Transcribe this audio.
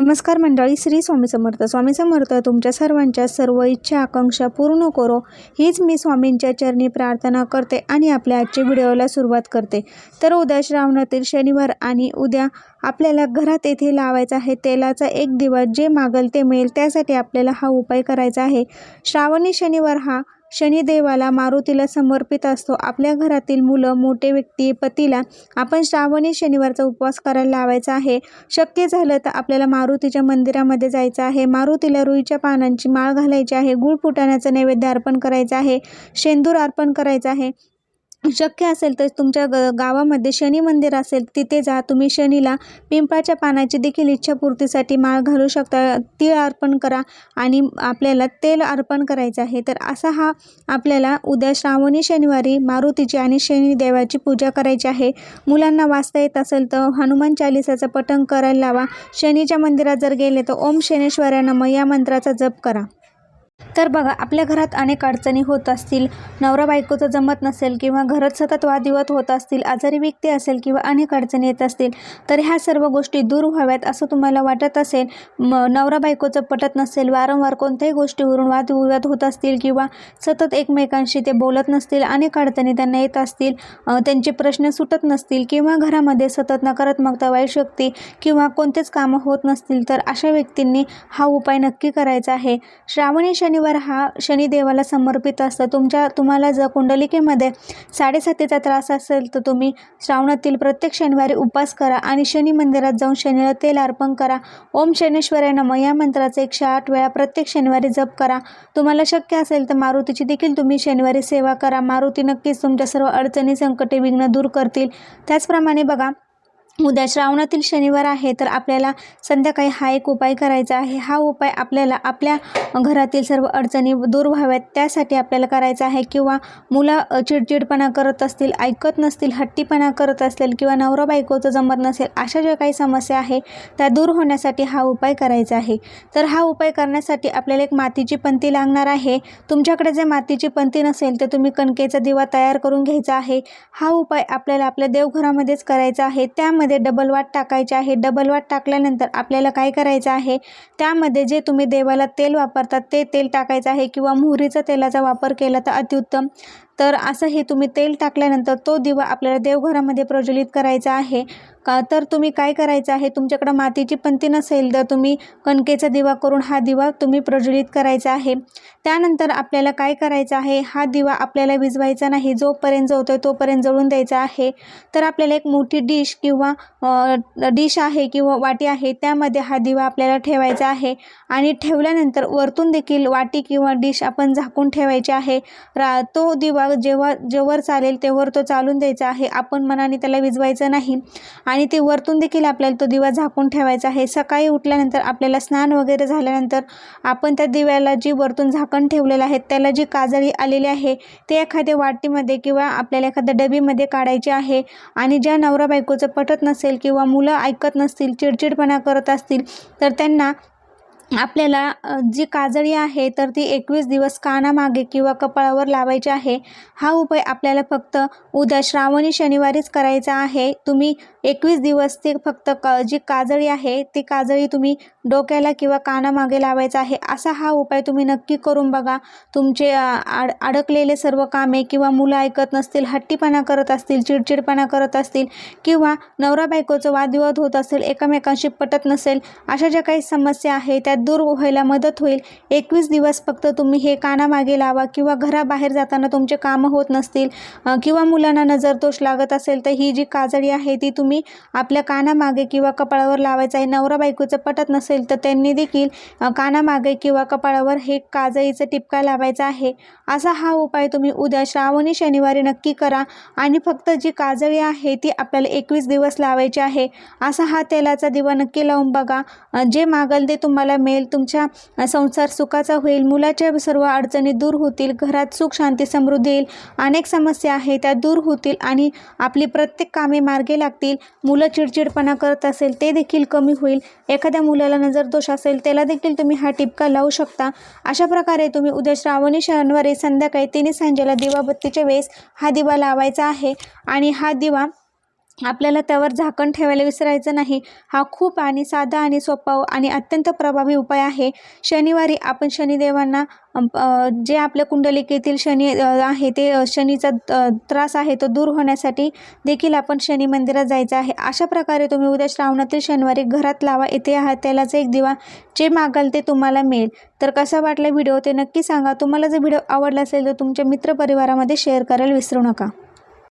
नमस्कार मंडळी श्री स्वामी समर्थ. स्वामी समर्थ तुमच्या सर्वांच्या सर्व इच्छा आकांक्षा पूर्ण करो. हीच मी स्वामींच्या चरणी प्रार्थना करते आणि आपल्या आजच्या व्हिडिओला सुरुवात करते. तर उद्या श्रावणातील शनिवार आणि उद्या आपल्याला घरात येथे लावायचा आहे तेलाचा एक दिवस जे मागल ते मिळेल त्यासाठी आपल्याला हा उपाय करायचा आहे. श्रावणी शनिवार हा शनिदेवाला मारुतीला समर्पित असतो. आपल्या घरातील मुलं मोठे व्यक्ती पतीला आपण श्रावणी शनिवारचा उपवास करायला लावायचा आहे. शक्य झालं तर आपल्याला मारुतीच्या मंदिरामध्ये जायचं आहे. मारुतीला रुईच्या पानांची माळ घालायची आहे. गुळ फुटाण्याचं नैवेद्य अर्पण करायचं आहे. शेंदूर अर्पण करायचं आहे. शक्य असेल तर तुमच्या ग गावामध्ये शनी मंदिर असेल तिथे जा. तुम्ही शनीला पिंपळाच्या पानाची देखील इच्छापूर्तीसाठी माळ घालू शकता. तीळ अर्पण करा आणि आपल्याला तेल अर्पण करायचं आहे. तर असा हा आपल्याला उद्या श्रावणी शनिवारी मारुतीची आणि शनिदेवाची पूजा करायची आहे. मुलांना वाचता येत असेल तर हनुमान चालिसाचं पठण करायला लावा. शनीच्या मंदिरात जर गेले तर ओम शनेश्वराय नमः या मंत्राचा जप करा. तर बघा आपल्या घरात अनेक अडचणी होत असतील. नवरा बायकोचं जमत नसेल किंवा घरात सतत वादविवाद होत असतील आजारी व्यक्ती असेल किंवा अनेक अडचणी येत असतील तर ह्या सर्व गोष्टी दूर व्हाव्यात असं तुम्हाला वाटत असेल. म नवरा बायकोचं पटत नसेल वारंवार कोणत्याही गोष्टीवरून वादविवाद होत असतील किंवा सतत एकमेकांशी ते बोलत नसतील अनेक अडचणी त्यांना येत असतील त्यांचे प्रश्न सुटत नसतील किंवा घरामध्ये सतत नकारात्मकता वाईट शक्ती किंवा कोणतेच कामं होत नसतील तर अशा व्यक्तींनी हा उपाय नक्की करायचा आहे. श्रावणी शनिवार हा शनिदेवाला समर्पित असतो. तुमच्या तुम्हाला जर कुंडलिकेमध्ये साडेसातीचा त्रास असेल तर तुम्ही श्रावणातील प्रत्येक शनिवारी उपवास करा आणि शनी मंदिरात जाऊन शनीला तेल अर्पण करा. ओम शनेश्वराय नम. या मंत्राचा एकशे आठ वेळा प्रत्येक शनिवारी जप करा. तुम्हाला शक्य असेल तर मारुतीची देखील तुम्ही शनिवारी सेवा करा. मारुती नक्कीच तुमच्या सर्व अडचणी संकटे विघ्न दूर करतील. त्याचप्रमाणे बघा उद्या श्रावणातील शनिवार आहे तर आपल्याला संध्याकाळी हा एक उपाय करायचा आहे. हा उपाय आपल्याला आपल्या घरातील सर्व अडचणी दूर व्हाव्यात. त्यासाठी आपल्याला करायचा आहे किंवा मुलं चिडचिडपणा करत असतील ऐकत नसतील हट्टीपणा करत असतील किंवा नवरा बायकोचं जमत नसेल अशा ज्या काही समस्या आहे त्या दूर होण्यासाठी हा उपाय करायचा आहे. तर हा उपाय करण्यासाठी आपल्याला एक मातीची पंती लागणार आहे. तुमच्याकडे जे मातीची पंती नसेल तर तुम्ही कणकेचा दिवा तयार करून घ्यायचा आहे. हा उपाय आपल्याला आपल्या देवघरामध्येच करायचा आहे. त्यामध्ये डबल वाट टाकायचे आहे. डबल वाट टाकल्यानंतर आपल्याला काय करायचं आहे? त्यामध्ये जे तुम्ही देवाला तेल वापरतात ते तेल टाकायचं आहे किंवा मोहरीचा तेलाचा वापर केला तर अतिउत्तम तर असं हे तुम्ही तेल टाकल्यानंतर तो दिवा आपल्याला देवघरामध्ये प्रज्वलित करायचा आहे. का तर तुम्ही काय करायचं आहे? तुमच्याकडं मातीची पंती नसेल तर तुम्ही कणकेचा दिवा करून हा दिवा तुम्ही प्रज्वलित करायचा आहे. त्यानंतर आपल्याला काय करायचं आहे? हा दिवा आपल्याला विजवायचा नाही. जोपर्यंत जळतोय तोपर्यंत जळून द्यायचा आहे. तर आपल्याला एक मोठी डिश किंवा डिश आहे किंवा वाटी आहे त्यामध्ये हा दिवा आपल्याला ठेवायचा आहे. आणि ठेवल्यानंतर वरतून देखील वाटी किंवा डिश आपण झाकून ठेवायची आहे. रा तो दिवा जेव्हा जेवर चालेल तेव्हा तो चालून द्यायचा आहे. आपण मनाने त्याला विझवायचं नाही. आणि ते वरतून देखील आपल्याला तो दिवा झाकून ठेवायचा आहे. सकाळी उठल्यानंतर आपल्याला स्नान वगैरे झाल्यानंतर आपण त्या दिव्याला जी वरतून झाकण ठेवलेलं आहे त्याला जी काजळी आलेली आहे ते एखाद्या वाटीमध्ये किंवा आपल्याला एखाद्या डबीमध्ये काढायचे आहे. आणि ज्या नवरा बायकोचं पटत नसेल किंवा मुलं ऐकत नसतील चिडचिडपणा करत असतील तर त्यांना आपल्याला जी काजळी आहे तर ती एकवीस दिवस कानामागे किंवा कपाळावर लावायची आहे. हा उपाय आपल्याला फक्त उद्या श्रावणी शनिवारीच करायचा आहे. तुम्ही एकवीस दिवस ते फक्त क जी काजळी आहे ती काजळी तुम्ही डोक्याला किंवा कानामागे लावायचा आहे. असा हा उपाय तुम्ही नक्की करून बघा. तुमचे आड अडकलेले सर्व कामे किंवा मुलं ऐकत नसतील हट्टीपणा करत असतील चिडचिडपणा करत असतील किंवा नवरा बायकोचं वादविवाद होत असेल एकमेकांशी पटत नसेल अशा ज्या काही समस्या आहे त्या दूर व्हायला मदत होईल. एकवीस दिवस फक्त तुम्ही हे कानामागे लावा किंवा घराबाहेर जाताना तुमचे कामं होत नसतील किंवा मुलांना नजर दोष लागत असेल तर ही जी काजळी आहे ती तुम्ही आपल्या कानामागे किंवा कपाळावर लावायचं आहे. नवरा बायकोचं पटत नसेल तर त्यांनी देखील कानामागे किंवा कपाळावर हे काजळीचं टिपका लावायचा आहे. असा हा उपाय तुम्ही उद्या श्रावणी शनिवारी नक्की करा आणि फक्त जी काजळी आहे ती आपल्याला एकवीस दिवस लावायची आहे. असा हा तेलाचा दिवा नक्की लावून बघा. जे मागल ते तुम्हाला मिळेल तुमच्या संसार सुखाचा होईल मुलाच्या सर्व अडचणी दूर होतील घरात सुख शांती समृद्धी येईल. अनेक समस्या आहेत त्या दूर होतील आणि आपली प्रत्येक कामे मार्गे लागतील. मुलं चिडचिडपणा करत असेल ते देखील कमी होईल. एखाद्या मुलाला नजर दोष असेल त्याला देखील तुम्ही हा टिपका लावू शकता. अशा प्रकारे तुम्ही उद्या श्रावणी शनिवारी संध्याकाळी तिने सांजेला दिवाबत्तीच्या वेळेस हा दिवा लावायचा आहे. आणि हा दिवा आपल्याला त्यावर झाकण ठेवायला विसरायचं नाही. हा खूप आणि साधा आणि सोपा आणि अत्यंत प्रभावी उपाय आहे. शनिवारी आपण शनिदेवांना जे आपल्या कुंडलिकेतील शनी आहे ते शनीचा त्रास आहे तो दूर होण्यासाठी देखील आपण शनी मंदिरात जायचं आहे. अशा प्रकारे तुम्ही उद्या श्रावणातील शनिवारी घरात लावा. येथे आहात त्यालाच एक दिवा जे मागाल ते तुम्हाला मिळेल. तर कसा वाटला व्हिडिओ ते नक्की सांगा. तुम्हाला जर व्हिडिओ आवडला असेल तर तुमच्या मित्रपरिवारामध्ये शेअर करायला विसरू नका.